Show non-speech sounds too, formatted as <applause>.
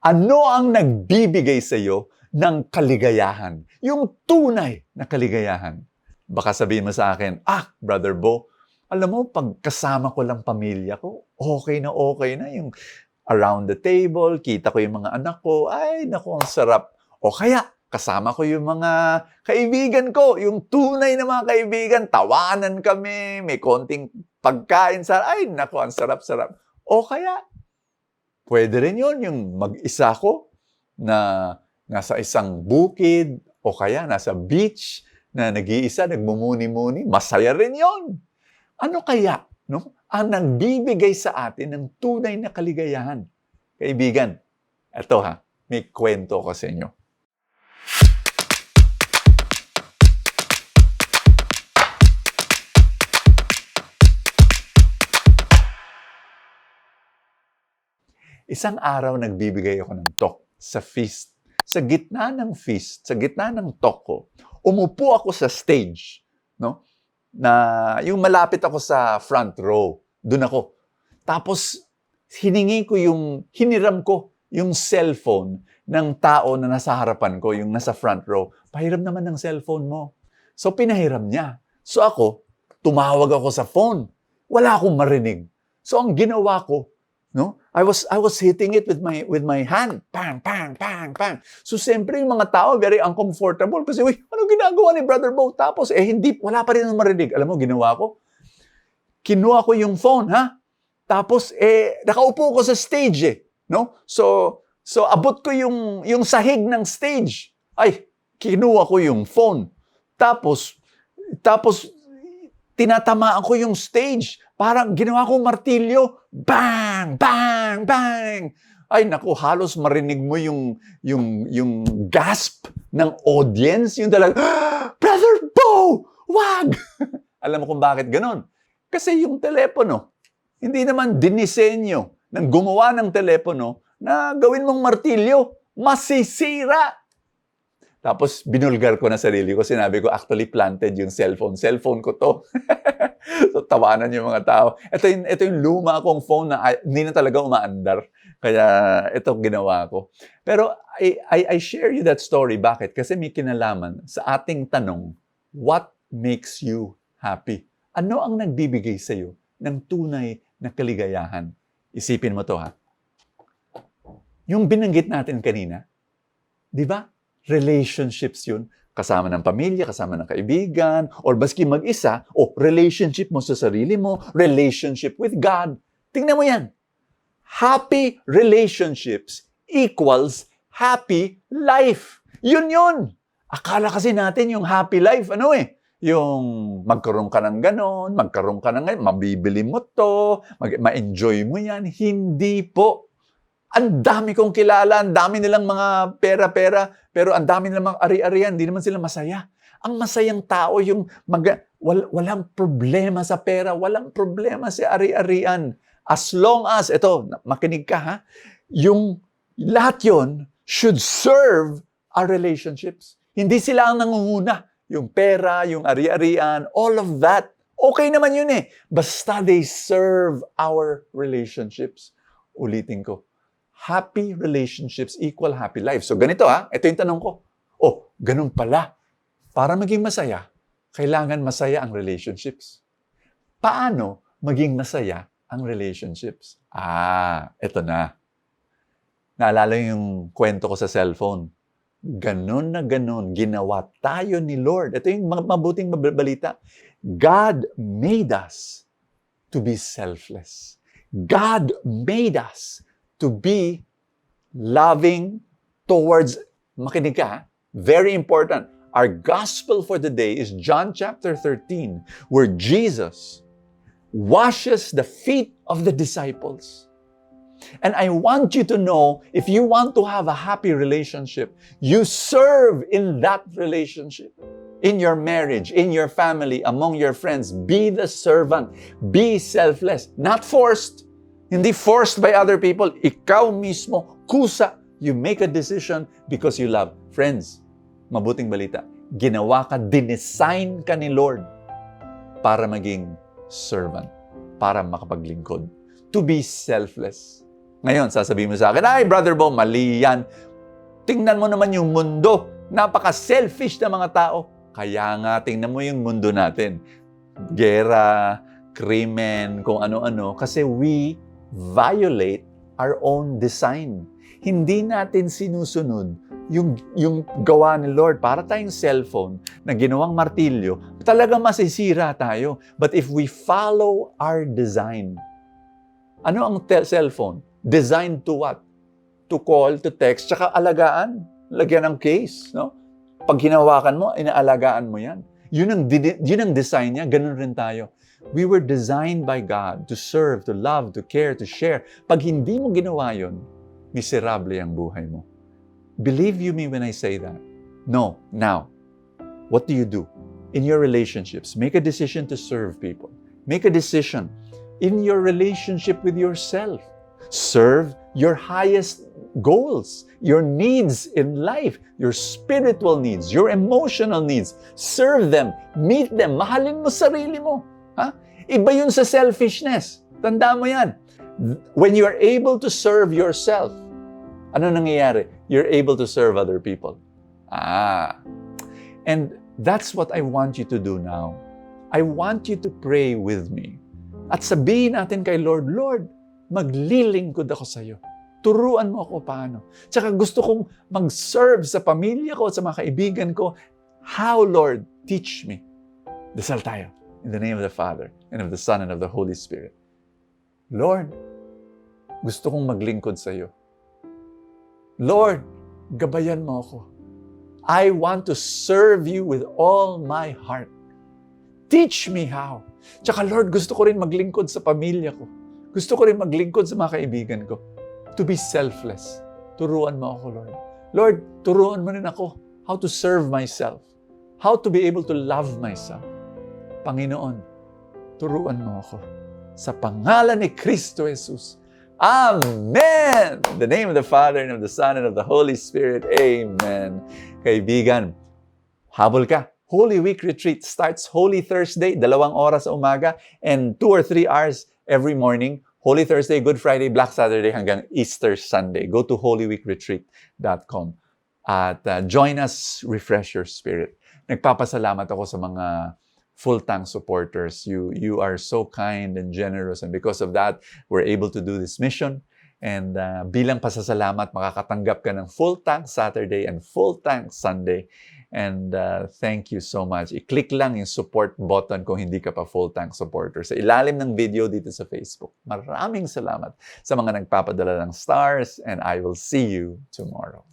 Ano ang nagbibigay sa iyo ng kaligayahan? Yung tunay na kaligayahan. Baka sabihin mo sa akin, ah, Brother Bo, alam mo, pag kasama ko lang pamilya ko, okay na okay na yung around the table, kita ko yung mga anak ko, ay, naku, ang sarap. O kaya, kasama ko yung mga kaibigan ko, yung tunay na mga kaibigan, tawanan kami, may konting pagkain sa, ay, naku, ang sarap-sarap. O kaya, pwede rin yun, yung mag-isa ko na nasa isang bukid o kaya nasa beach na nag-iisa, nagmumuni-muni, masaya rin yon. Ano kaya no? ang nagbibigay sa atin ng tunay na kaligayahan? Kaibigan, eto ha, may kwento ko sa inyo. Isang araw nagbibigay ako ng talk sa feast. Sa gitna ng feast, sa gitna ng talk ko, umupo ako sa stage, no? Na yung malapit ako sa front row, doon ako. Tapos hiningi ko yung hiniram ko yung cellphone ng tao na nasa harapan ko, yung nasa front row. Pahiram naman ng cellphone mo. So pinahiram niya. So ako, tumawag ako sa phone. Wala akong marinig. So ang ginawa ko, no? I was I was hitting it with my with my hand. Pang pang pang pang. So siyempre yung mga tao very uncomfortable kasi uy, ano ginagawa ni Brother Bo? Tapos eh hindi wala pa rin ang marinig. Alam mo ginawa ko? Kinuha ko yung phone, ha? Tapos eh nakaupo ko sa stage eh, no? So so abot ko yung yung sahig ng stage. Ay, kinuha ko yung phone. Tapos tapos tinatamaan ko yung stage. Parang ginawa kong martilyo. Bang! Bang! Bang! Ay naku, halos marinig mo yung yung yung gasp ng audience, yung talaga, "Ah, Brother Bo! Wag! <laughs> Alam mo kung bakit ganon? Kasi yung telepono, hindi naman dinisenyo ng gumawa ng telepono na gawin mong martilyo. Masisira! Tapos binulgar ko na sarili ko. Sinabi ko, actually planted yung cellphone. Cellphone ko to. <laughs> so tawanan yung mga tao. Ito yung, ito yung luma kong phone na hindi na talaga umaandar. Kaya ito ginawa ko. Pero I, I, I share you that story. Bakit? Kasi may kinalaman sa ating tanong, what makes you happy? Ano ang nagbibigay sa iyo ng tunay na kaligayahan? Isipin mo to ha. Yung binanggit natin kanina, di ba? Relationships yun. Kasama ng pamilya, kasama ng kaibigan, or baski mag-isa, o relationship mo sa sarili mo, relationship with God. Tingnan mo yan. Happy relationships equals happy life. Yun yun. Akala kasi natin yung happy life, ano eh, yung magkaroon ka ng ganon, magkaroon ka ng ngayon, mabibili mo to, mag- ma-enjoy mo yan. Hindi po. Ang dami kong kilala, ang dami nilang mga pera-pera, pero ang dami nilang mga ari-arian, hindi naman sila masaya. Ang masayang tao yung mag, wal, walang problema sa pera, walang problema sa ari-arian. As long as, ito, makinig ka ha, yung lahat yon should serve our relationships. Hindi sila ang nangunguna. Yung pera, yung ari-arian, all of that. Okay naman yun eh. Basta they serve our relationships. Ulitin ko, happy relationships equal happy life. So ganito ha, ito yung tanong ko. Oh, ganun pala. Para maging masaya, kailangan masaya ang relationships. Paano maging masaya ang relationships? Ah, ito na. Naalala yung kwento ko sa cellphone. Ganun na ganun, ginawa tayo ni Lord. Ito yung mabuting balita. God made us to be selfless. God made us to be loving towards, makinig ka, very important. Our gospel for the day is John chapter 13, where Jesus washes the feet of the disciples. And I want you to know if you want to have a happy relationship, you serve in that relationship. In your marriage, in your family, among your friends, be the servant. Be selfless, not forced. Hindi forced by other people. Ikaw mismo, kusa, you make a decision because you love. Friends, mabuting balita, ginawa ka, dinesign ka ni Lord para maging servant, para makapaglingkod. To be selfless. Ngayon, sasabihin mo sa akin, ay, Brother Bo, mali yan. Tingnan mo naman yung mundo. Napaka-selfish na mga tao. Kaya nga, tingnan mo yung mundo natin. Gera, krimen, kung ano-ano. Kasi we violate our own design. Hindi natin sinusunod yung, yung gawa ni Lord. Para tayong cellphone na ginawang martilyo, talaga masisira tayo. But if we follow our design, ano ang cellphone? Designed to what? To call, to text, tsaka alagaan. Lagyan ng case, no? Pag hinawakan mo, inaalagaan mo yan. Yun ang, yun ang design niya, ganun rin tayo. We were designed by God to serve, to love, to care, to share. Pag hindi mo ginawa yun, miserable ang buhay mo. Believe you me when I say that? No. Now, what do you do? In your relationships, make a decision to serve people. Make a decision in your relationship with yourself. Serve your highest goals, your needs in life, your spiritual needs, your emotional needs. Serve them, meet them, mahalin mo sarili mo. Ha? Iba yun sa selfishness. Tandaan mo yan. When you are able to serve yourself, ano nangyayari? You're able to serve other people. Ah. And that's what I want you to do now. I want you to pray with me. At sabihin natin kay Lord, Lord, maglilingkod ako sa iyo. Turuan mo ako paano. Tsaka gusto kong mag-serve sa pamilya ko at sa mga kaibigan ko. How, Lord? Teach me. Dasal tayo. In the name of the Father, and of the Son, and of the Holy Spirit. Lord, gusto kong maglingkod sa iyo. Lord, gabayan mo ako. I want to serve you with all my heart. Teach me how. Tsaka Lord, gusto ko rin maglingkod sa pamilya ko. Gusto ko rin maglingkod sa mga kaibigan ko. To be selfless. Turuan mo ako, Lord. Lord, turuan mo rin ako how to serve myself. How to be able to love myself. Panginoon, turuan mo ako. Sa pangalan ni Kristo Jesus. Amen! In the name of the Father, and of the Son, and of the Holy Spirit. Amen. Kaibigan, habol ka. Holy Week Retreat starts Holy Thursday, dalawang oras sa umaga, and two or three hours every morning. Holy Thursday, Good Friday, Black Saturday, hanggang Easter Sunday. Go to holyweekretreat.com at uh, join us, refresh your spirit. Nagpapasalamat ako sa mga full-tank supporters. You, you are so kind and generous, and because of that, we're able to do this mission. And uh, bilang pasasalamat, makakatanggap ka ng full tank Saturday and full tank Sunday. And uh, thank you so much. I-click lang yung support button kung hindi ka pa full tank supporter. Sa ilalim ng video dito sa Facebook. Maraming salamat sa mga nagpapadala ng stars and I will see you tomorrow.